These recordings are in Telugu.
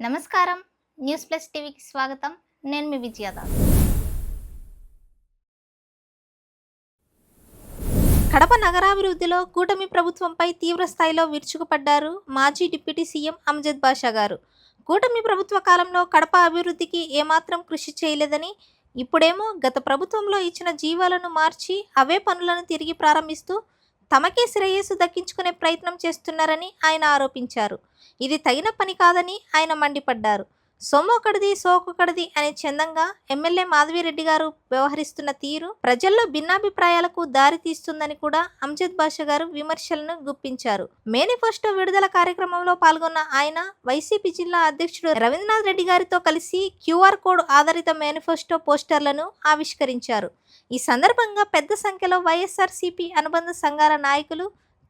నమస్కారం. న్యూస్ ప్లస్ టీవీకి స్వాగతం. నేను మీ విజయదాస్ కడప నగరాభివృద్ధిలో కూటమి ప్రభుత్వంపై తీవ్ర స్థాయిలో విరుచుకుపడ్డారు మాజీ డిప్యూటీ సీఎం అమ్జద్ బాషా గారు. కూటమి ప్రభుత్వ కాలంలో కడప అభివృద్ధికి ఏమాత్రం కృషి చేయలేదని ఇప్పుడేమో గత ప్రభుత్వంలో ఇచ్చిన జీవాలను మార్చి అవే పనులను తిరిగి ప్రారంభిస్తూ తమకే శ్రేయస్సు దక్కించుకునే ప్రయత్నం చేస్తున్నారని ఆయన ఆరోపించారు. ఇది తగిన పని కాదని ఆయన మండిపడ్డారు. సొమ్మొకటిది సోకొకటిది అనే చందంగా ఎమ్మెల్యే మాధవిరెడ్డి గారు వ్యవహరిస్తున్న తీరు ప్రజల్లో భిన్నాభిప్రాయాలకు దారి తీస్తుందని కూడా అంజద్ బాషా గారు విమర్శలను గుప్పించారు. మేనిఫెస్టో విడుదల కార్యక్రమంలో పాల్గొన్న ఆయన వైసీపీ జిల్లా అధ్యక్షుడు రవీంద్రనాథ్ రెడ్డి గారితో కలిసి క్యూఆర్ కోడ్ ఆధారిత మేనిఫెస్టో పోస్టర్లను ఆవిష్కరించారు. ఈ సందర్భంగా పెద్ద సంఖ్యలో వైఎస్ఆర్సీపీ అనుబంధ సంఘాల నాయకులు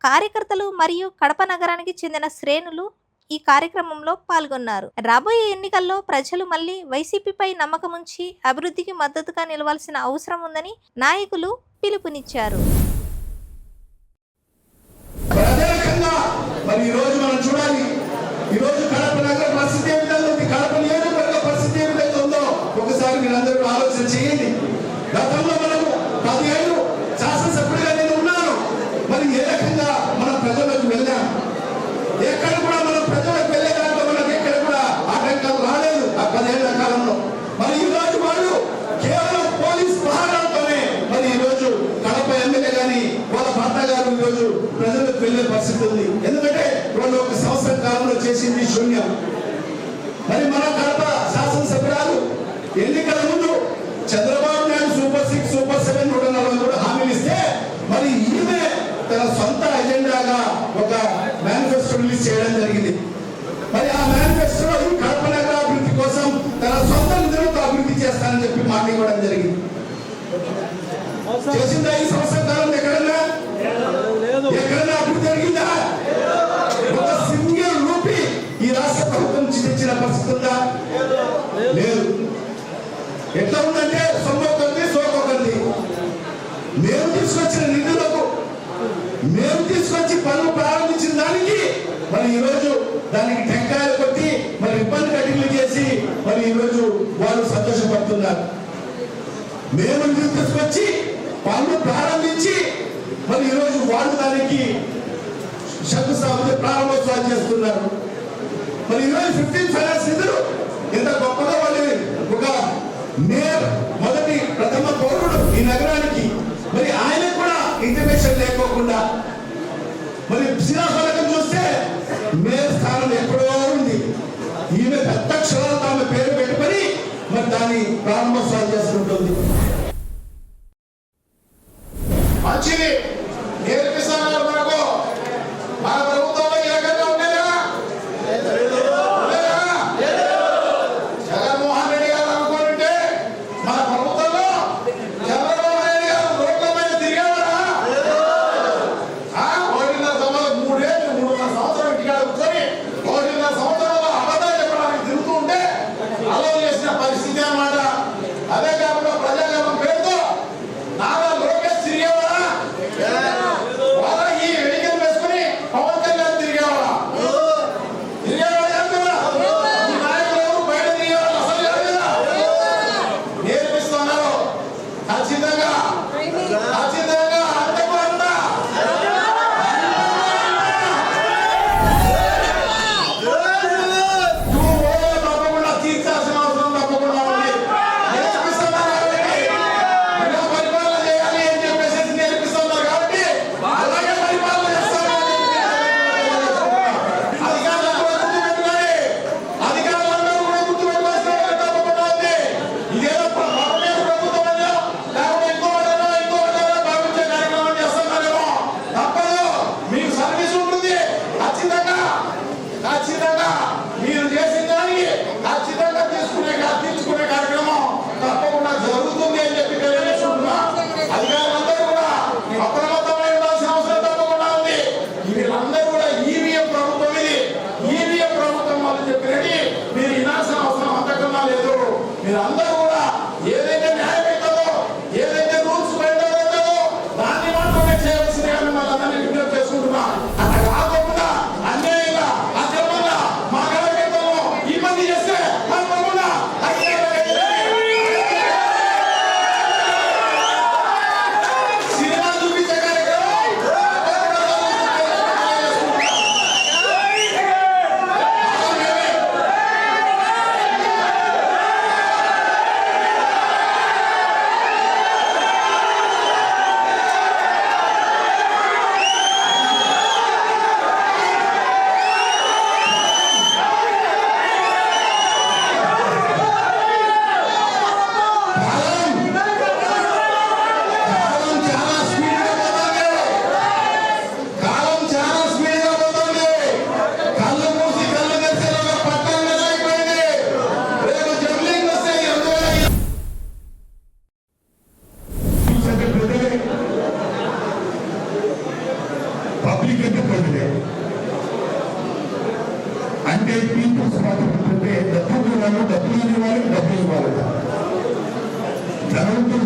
కార్యకర్తలు మరియు కడప నగరానికి చెందిన శ్రేణులు ఈ కార్యక్రమంలో పాల్గొన్నారు. రాబోయే ఎన్నికల్లో ప్రజలు మళ్ళీ వైసీపీపై నమ్మకముంచి అభివృద్ధికి మద్దతుగా నిలవాల్సిన అవసరం ఉందని నాయకులు పిలుపునిచ్చారు. ప్రజలకు వెళ్ళే పరిస్థితి ఉంది. ఎందుకంటే వాళ్ళు ఒక సంవత్సరం కాలంలో చేసింది శూన్యం. మరి మన కడప శాసనసభ్యురాలు ఎన్నికల ముందు Chandrababu Naidu super six super seven నూట నలభై కూడా హామీలు ఇస్తే మరి ఈమె తన సొంత ఎజెండాగా ఒక మేనిఫెస్టో రిలీజ్ చేయడం జరిగింది. మరి ఆ మేనిఫెస్టోలో ఈ కడప నగర అభివృద్ధి కోసం తన సొంత నిధులతో అభివృద్ధి చేస్తానని చెప్పి మాట ఇవ్వడం జరిగింది. చేసిందా ఈ సంవత్సరం కాలం ఎక్కడన్నా? అంటే ఉందంటే సొమ్మొకరిది సోకొకరిది మేము తీసుకొచ్చిన నిధులకు మేము తీసుకొచ్చి పనులు ప్రారంభించిన దానికి మరి ఈరోజు దానికి టెంకాయలు కొట్టి మరి ఇబ్బంది కటింగ్లు చేసి మరి ఈరోజు వాళ్ళు సంతోషపడుతున్నారు. మేము నిధులు తీసుకొచ్చి పనులు ప్రారంభించి మరి ఈరోజు వాళ్ళు దానికి శంకుస్థాపన ప్రారంభోత్సవాలు చేస్తున్నారు. మరి ఈరోజు ఫిఫ్టీన్ ఫైనాన్స్ నిధులు ఎంత గొప్పగా మేయర్ మొదటి ప్రథమ పౌరుడు ఈ నగరానికి. మరి ఆయన కూడా ఇంటిమేషన్ లేకోకుండా. మరి శిలాఫలకం చూస్తే మేయర్ స్థానం ఎక్కడో ఉంది. ఈమె పెద్ద అక్షరాలతో ఆమె పేరు పెట్టుకొని మరి దాన్ని ప్రారంభోత్సవాలు చేసుకుంటుంది.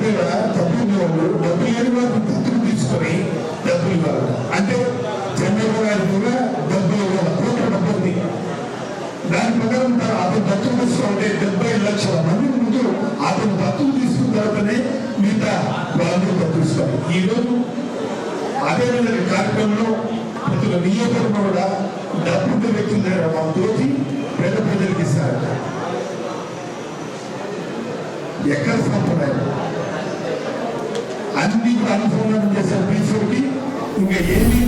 ధనవంతుల దగ్గర డబ్బులు డబ్బు డబ్బులు లేని వాళ్ళు దత్తులు తీసుకొని డబ్బు ఇవ్వాలి. అంటే చంద్రబాబు గారి కూడా డబ్బు ఇవ్వాలి. కోట్ల డబ్బు ఉంది. దాని ప్రకారం అతను దత్తులు తీసుకుంటే డెబ్బై లక్షల మంది ముందు అతను దత్తులు తీసుకున్న తర్వాతనే మిగతా వాళ్ళందరూ దత్తు తీసుకోవాలి ఈ రోజు అదే విధంగా కార్యక్రమంలో ప్రతి ఒక్క నియోజకవర్గం కూడా డబ్బున్న వ్యక్తుల దగ్గర మాకు తోచి పేద ప్రజలకు ఇస్తారు. ఎక్కడ సంప్రదాయం అన్ని కూడా అనుసంధానం చేశారు. బీసీకి ఇంకా ఏమి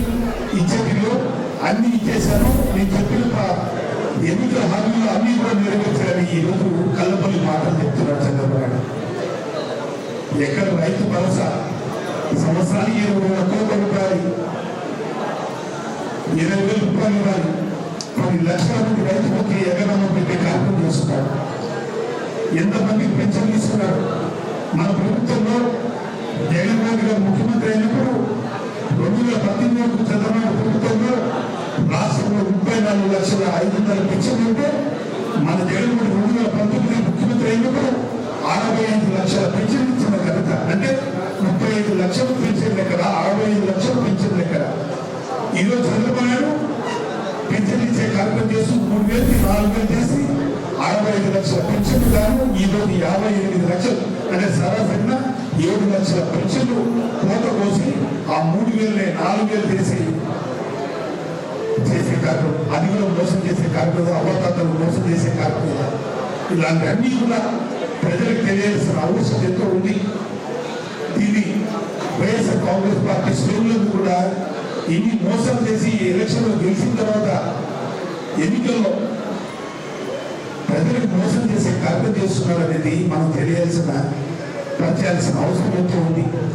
ఇచ్చేటిలో అన్ని ఇచ్చేశాను నేను చెప్పిన ప- ఎన్నికల హామీలు అన్ని కూడా నెరవేర్చాలని ఈరోజు రోజు కల్లపల్లి మాటలు చెప్తున్నారు చంద్రబాబు నాయుడు. ఎక్కడ రైతు భరోసా? సంవత్సరానికి ఇరవై వేల కోట్ల రూపాయలు. ఇరవై వేల రూపాయలు ఇవ్వాలి. కొన్ని లక్షల మంది రైతులకి ఎగరమ్మ పెట్టే కార్యక్రమం చేస్తున్నారు. ఎంతమంది పెన్షన్ తీసుకున్నారు? మన ప్రభుత్వం జగన్మోహన్ గారు ముఖ్యమంత్రి అయినప్పుడు రెండు వేల పద్దెనిమిది చంద్రబాబు ప్రభుత్వంలో రాష్ట్రంలో ముప్పై నాలుగు లక్షల ఐదు వందల పెన్షన్ ఉంటే మన జగన్మోహన్ రెండు వేల పంతొమ్మిది ముఖ్యమంత్రి అయినప్పుడు అరవై ఐదు లక్షల పెన్షన్ ఇచ్చిన ఘనత. అంటే ముప్పై ఐదు లక్షలు పెన్షన్ లెక్కన అరవై ఐదు లక్షలు పెన్షన్ లెక్కన ఈరోజు చంద్రబాబు నాయుడు పెన్షన్ ఇచ్చే కార్యక్రమం చేసి మూడు వేలకి నాలుగు వేలు చేసి అరవై ఐదు లక్షల పెన్షన్ గాను ఈరోజు యాభై ఎనిమిది లక్షలు. అంటే సరాసరిగా ఏడు లక్షల పెన్షన్లు కోత కోసి ఆ మూడు వేలని నాలుగు వేలు చేసి చేసే కార్యక్రమం. అది కూడా మోసం చేసే కార్యక్రమం అవతాతలు మోసం చేసే కార్యక్రమం. ఇలాంటి అన్ని కూడా ప్రజలకు తెలియాల్సిన అవసరం ఎంతో ఉంది. దీన్ని వైఎస్ఆర్ కాంగ్రెస్ పార్టీ శ్రేణులకు కూడా ఇన్ని మోసం చేసి ఈ ఎలక్షన్లో గెలిచిన తర్వాత ఎన్నికల్లో ప్రజలకు మోసం చేసే కార్యక్రమం చేస్తున్నారనేది మనం తెలియాల్సిన పరచాల్సిన అవసరం ఎంతో ఉంది